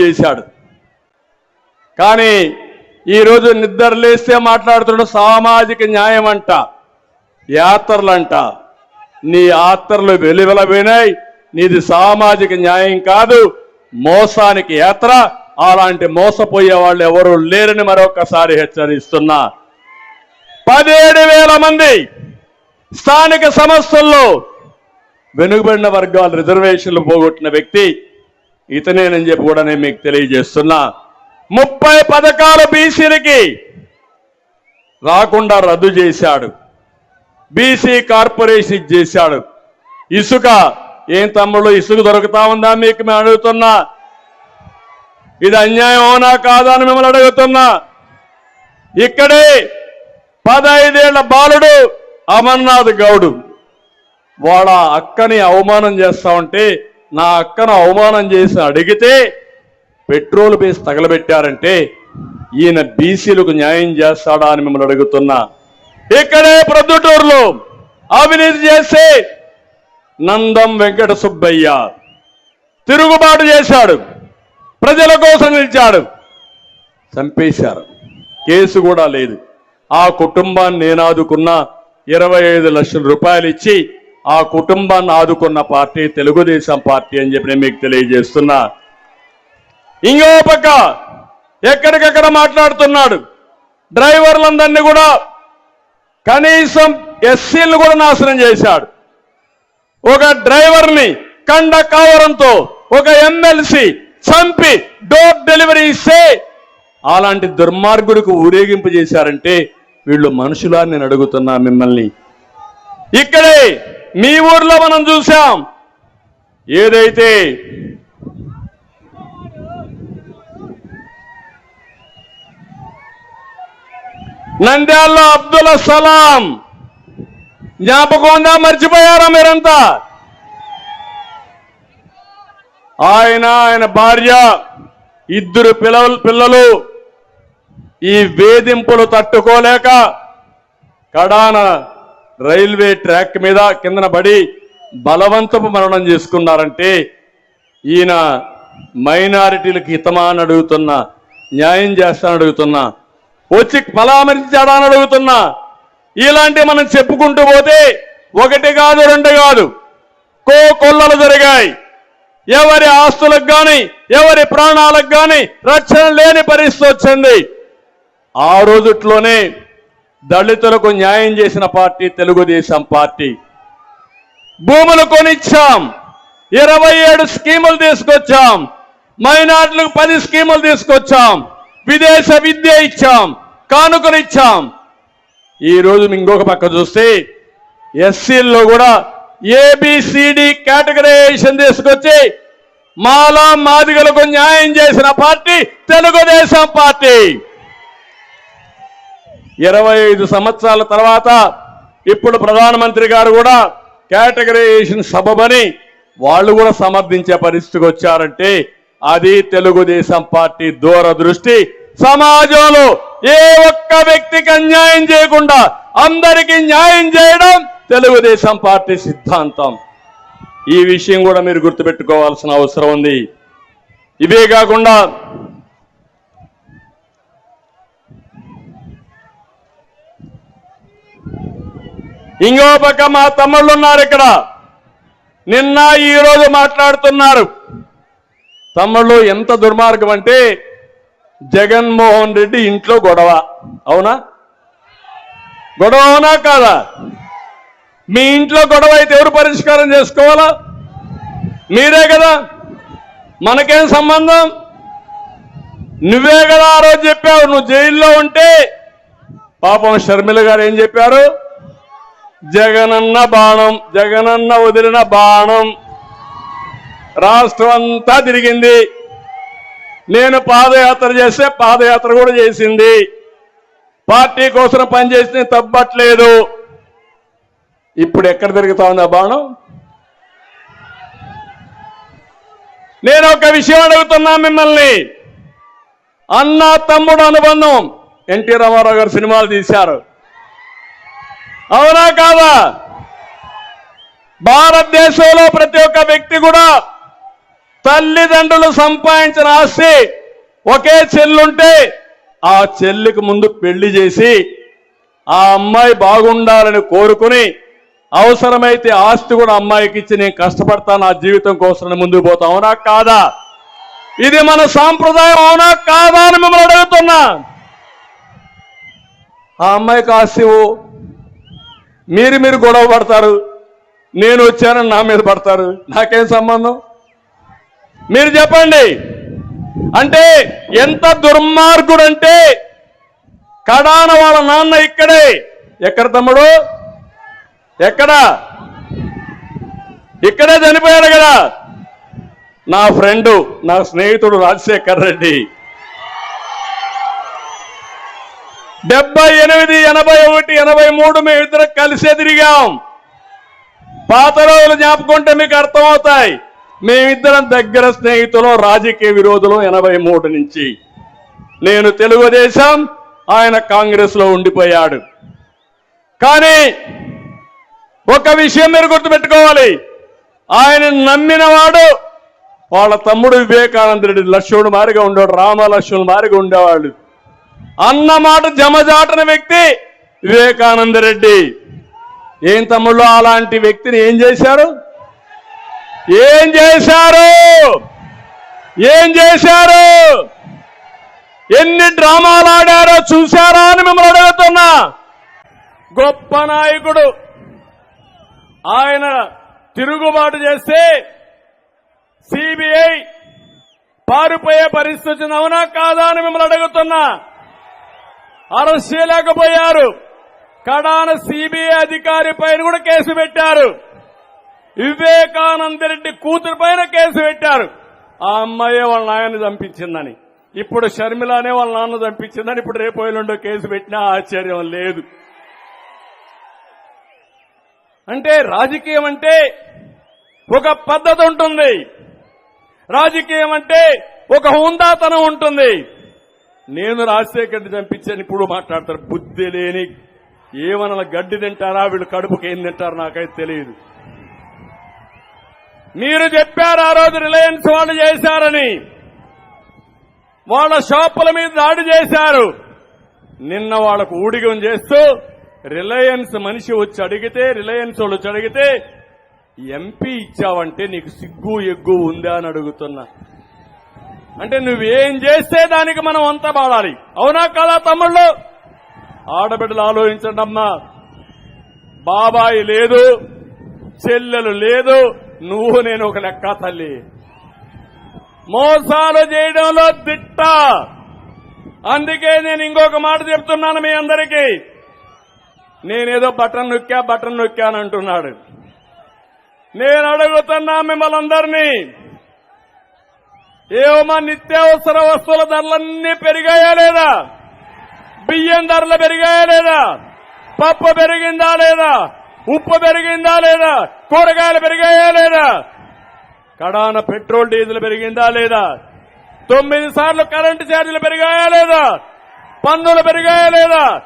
చేశాడు. కానీ ఈరోజు నిద్ర లేస్తే మాట్లాడుతున్న సామాజిక న్యాయం అంట యాత్రలంట. నీ యాత్రలు వెలువెలబోయినాయి నీది సామాజిక న్యాయం కాదు మోసానికి యాత్ర. అలాంటి మోసపోయే వాళ్ళు ఎవరు లేరని మరొకసారి హెచ్చరిస్తున్నా. పదిహేడు వేల మంది స్థానిక సంస్థల్లో వెనుకబడిన వర్గాలు రిజర్వేషన్లు పోగొట్టిన వ్యక్తి ఇతనేనని చెప్పి కూడా నేను మీకు తెలియజేస్తున్నా. ముప్పై పథకాలు బీసీలకి రాకుండా రద్దు చేశాడు. బీసీ కార్పొరేషన్ చేశాడు. ఇసుక ఏం తమ్ముళ్ళు ఇసుక దొరుకుతా ఉందా మీకు? మేము అడుగుతున్నా. ఇది అన్యాయం అవునా కాదా అని మిమ్మల్ని అడుగుతున్నా. ఇక్కడే పదైదేళ్ళ బాలుడు అమర్నాథ్ గౌడు. వాళ్ళ అక్కని అవమానం చేస్తా ఉంటే నా అక్కను అవమానం చేసి అడిగితే పెట్రోల్ బేస్ తగలబెట్టారంటే ఈయన బీసీలకు న్యాయం చేస్తాడా అని మిమ్మల్ని అడుగుతున్నా. ఇక్కడే ప్రొద్దుటూరులో అవినీతి చేస్తే నందం వెంకట సుబ్బయ్య తిరుగుబాటు చేశాడు. ప్రజల కోసం నిలిచాడు. చంపేశారు. కేసు కూడా లేదు. ఆ కుటుంబాన్ని నేను ఆదుకున్న ఇరవై ఐదు లక్షల రూపాయలు ఇచ్చి ఆ కుటుంబాన్ని ఆదుకున్న పార్టీ తెలుగుదేశం పార్టీ అని చెప్పి నేను మీకు తెలియజేస్తున్నా. ఇంకో పక్క ఎక్కడికక్కడ మాట్లాడుతున్నాడు. డ్రైవర్లందరినీ కూడా కనీసం ఎస్సీలను కూడా నాశనం చేశాడు. ఒక డ్రైవర్ని కండ కావడంతో ఒక ఎమ్మెల్సీ చంపి డోర్ డెలివరీ ఇస్తే అలాంటి దుర్మార్గుడికి ఊరేగింపు చేశారంటే వీళ్ళు మనుషులా నేను అడుగుతున్నా మిమ్మల్ని. ఇక్కడే మీ ఊర్లో మనం చూసాం. ఏదైతే నంద్యాల్లో అబ్దుల్ సలాం జ్ఞాపకం ఉందా మర్చిపోయారా మీరంతా? ఆయన ఆయన భార్య ఇద్దరు పిల్లలు పిల్లలు ఈ వేధింపులు తట్టుకోలేక కడాన రైల్వే ట్రాక్ మీద కిందన పడి బలవంతపు మరణం చేసుకున్నారంటే ఈయన మైనారిటీలకు హితమా అని అడుగుతున్నా న్యాయం చేస్తానని అడుగుతున్నా వచ్చి పలామరించాడా అని అడుగుతున్నా ఇలాంటి మనం చెప్పుకుంటూ పోతే ఒకటి కాదు రెండు కాదు కో కొల్లలు జరిగాయి. ఎవరి ఆస్తులకు కానీ ఎవరి ప్రాణాలకు కానీ రక్షణ లేని పరిస్థితి వచ్చింది. ఆ రోజుట్లోనే దళితులకు న్యాయం చేసిన పార్టీ తెలుగుదేశం పార్టీ. భూములు కొనిచ్చాం. ఇరవై ఏడు స్కీములు తీసుకొచ్చాం. మైనార్టీలకు పది స్కీములు తీసుకొచ్చాం. విదేశ విద్య ఇచ్చాం. కానుకలు ఇచ్చాం. ఈ రోజు ఇంకొక పక్క చూస్తే ఎస్సీల్లో కూడా ఏబిసిడి కేటగరైజేషన్ తీసుకొచ్చి మాలా మాదిగలకు న్యాయం చేసిన పార్టీ తెలుగుదేశం పార్టీ. ఇరవై ఐదు సంవత్సరాల తర్వాత ఇప్పుడు ప్రధానమంత్రి గారు కూడా కేటగరైజేషన్ సబబని వాళ్ళు కూడా సమర్థించే పరిస్థితికి వచ్చారంటే అది తెలుగుదేశం పార్టీ దూరదృష్టి. సమాజంలో ఏ ఒక్క వ్యక్తికి అన్యాయం చేయకుండా అందరికీ న్యాయం చేయడం తెలుగుదేశం పార్టీ సిద్ధాంతం. ఈ విషయం కూడా మీరు గుర్తుపెట్టుకోవాల్సిన అవసరం ఉంది. ఇవే కాకుండా ఇంకో పక్క మా తమ్ముళ్ళు ఉన్నారు ఇక్కడ. నిన్న ఈ రోజు మాట్లాడుతున్నారు. తమ్ముళ్ళు ఎంత దుర్మార్గం అంటే జగన్మోహన్ రెడ్డి ఇంట్లో గొడవ. అవునా? గొడవ అవునా కాదా? మీ ఇంట్లో గొడవ అయితే ఎవరు పరిష్కారం చేసుకోవాలా? మీరే కదా. మనకేం సంబంధం? నువ్వే కదా ఆ రోజు చెప్పావు. నువ్వు జైల్లో ఉంటే పాపం షర్మిల గారు ఏం చెప్పారు? జగనన్న బాణం జగనన్న వదిలిన బాణం. రాష్ట్రం అంతా తిరిగింది. నేను పాదయాత్ర చేస్తే పాదయాత్ర కూడా చేసింది. పార్టీ కోసం పనిచేసింది తప్పట్లేదు. ఇప్పుడు ఎక్కడ తిరుగుతా ఉంది ఆ బాణం? నేను ఒక విషయం అడుగుతున్నా మిమ్మల్ని. అన్న తమ్ముడు అనుబంధం. ఎన్టీ రామారావు గారు సినిమాలు తీశారు. అవునా కాదా? భారతదేశంలో ప్రతి ఒక్క వ్యక్తి కూడా తల్లిదండ్రులు సంపాదించిన ఆస్తి ఒకే చెల్లుంటే ఆ చెల్లికి ముందు పెళ్ళి చేసి ఆ అమ్మాయి బాగుండాలని కోరుకుని అవసరమైతే ఆస్తి కూడా అమ్మాయికి ఇచ్చి నేను కష్టపడతాను నా జీవితం కోసం ముందుకు పోతా. అవునా కాదా? ఇది మన సాంప్రదాయం అవునా కాదా అని మిమ్మల్ని అడుగుతున్నా. ఆ అమ్మాయికి ఆస్తి మీరు మీరు గొడవ పడతారు. నేను వచ్చానని నా మీద పడతారు. నాకేం సంబంధం? మీరు చెప్పండి. అంటే ఎంత దుర్మార్గుడు అంటే కడాన వాళ్ళ నాన్న ఇక్కడే. ఎక్కడ తమ్ముడు? ఎక్కడ? ఇక్కడే చనిపోయాడు కదా. నా ఫ్రెండు నా స్నేహితుడు రాజశేఖర్ రెడ్డి. డెబ్బై ఎనిమిది ఎనభై ఒకటి ఎనభై మూడు మేము ఇద్దరు కలిసే తిరిగాం. పాత రోజులు జ్ఞాపకుంటే మీకు అర్థమవుతాయి. మేమిద్దరం దగ్గర స్నేహితులు రాజకీయ విరోధులు ఎనభై మూడు నుంచి. నేను తెలుగుదేశం ఆయన కాంగ్రెస్లో ఉండిపోయాడు. కానీ ఒక విషయం మీరు గుర్తుపెట్టుకోవాలి. ఆయన నమ్మినవాడు వాళ్ళ తమ్ముడు వివేకానంద రెడ్డి లక్ష్మణుడు మారిగా ఉండేవాడు రామ లక్ష్మణుడు మారిగా ఉండేవాడు అన్నమాట జమజాటన వ్యక్తి వివేకానంద రెడ్డి ఏం తమ్ముళ్ళు అలాంటి వ్యక్తిని ఏం చేశారు? ఏం చేశారు? ఏం చేశారు? ఎన్ని డ్రామాలు ఆడారో చూశారా అని మిమ్మల్ని అడుగుతున్నా. గొప్ప నాయకుడు. ఆయన తిరుగుబాటు చేస్తే సిబిఐ పారిపోయే పరిస్థితి వచ్చింది అవునా కాదా అని మిమ్మల్ని అడుగుతున్నా. అరెస్ట్ చేయలేకపోయారు. కడాన సిబిఐ అధికారి పైన కూడా కేసు పెట్టారు. వివేకానంద రెడ్డి కూతురు పైన కేసు పెట్టారు. ఆ అమ్మాయి వాళ్ళ నాయన్ని చంపించిందని. ఇప్పుడు షర్మిలానే వాళ్ళ నాన్న చంపించిందని ఇప్పుడు రేపు ఎల్లుండో కేసు పెట్టినా ఆశ్చర్యం లేదు. అంటే రాజకీయం అంటే ఒక పద్ధతి ఉంటుంది. రాజకీయం అంటే ఒక హుందాతనం ఉంటుంది. నేను రాజశేఖర్ రెడ్డి చంపించాను ఇప్పుడు మాట్లాడతారు. బుద్ధి లేని ఏమన్నా గడ్డి తింటారా వీళ్ళు కడుపుకి ఏం తింటారు నాకైతే తెలియదు. మీరు చెప్పారు ఆ రోజు రిలయన్స్ వాళ్ళు చేశారని. వాళ్ళ షాపుల మీద దాడి చేశారు. నిన్న వాళ్ళకు ఊడిగం చేస్తూ రిలయన్స్ మనిషి వచ్చి అడిగితే రిలయన్స్ వాళ్ళు వచ్చి అడిగితే ఎంపీ ఇచ్చావంటే నీకు సిగ్గు ఎగ్గు ఉందా? అని అడుగుతున్నా. అంటే నువ్వేం చేస్తే దానికి మనం అంతా పాడాలి అవునా కదా తమ్ముళ్ళు? ఆడబిడ్డలు ఆలోచించండి అమ్మా. బాబాయి లేదు చెల్లెలు లేదు నువ్వు నేను ఒక లెక్క తల్లి. మోసాలు చేయడంలో దిట్ట. అందుకే నేను ఇంకొక మాట చెప్తున్నాను మీ అందరికీ. నేనేదో బటన్ నొక్కా బటన్ నొక్కానంటున్నాడు నేను అడుగుతున్నా మిమ్మల్ని అందరినీ ఏమో నిత్యావసర వస్తువుల ధరలన్నీ పెరిగాయా లేదా? బియ్యం ధరలు పెరిగాయా లేదా? పప్పు పెరిగిందా లేదా? ఉప్పు పెరిగిందా లేదా? కూరగాయలు పెరిగాయా లేదా? కడాన పెట్రోల్ డీజిల్ పెరిగిందా లేదా? తొమ్మిది సార్లు కరెంటు ఛార్జీలు పెరిగాయా లేదా? పన్నులు పెరిగాయా లేదా?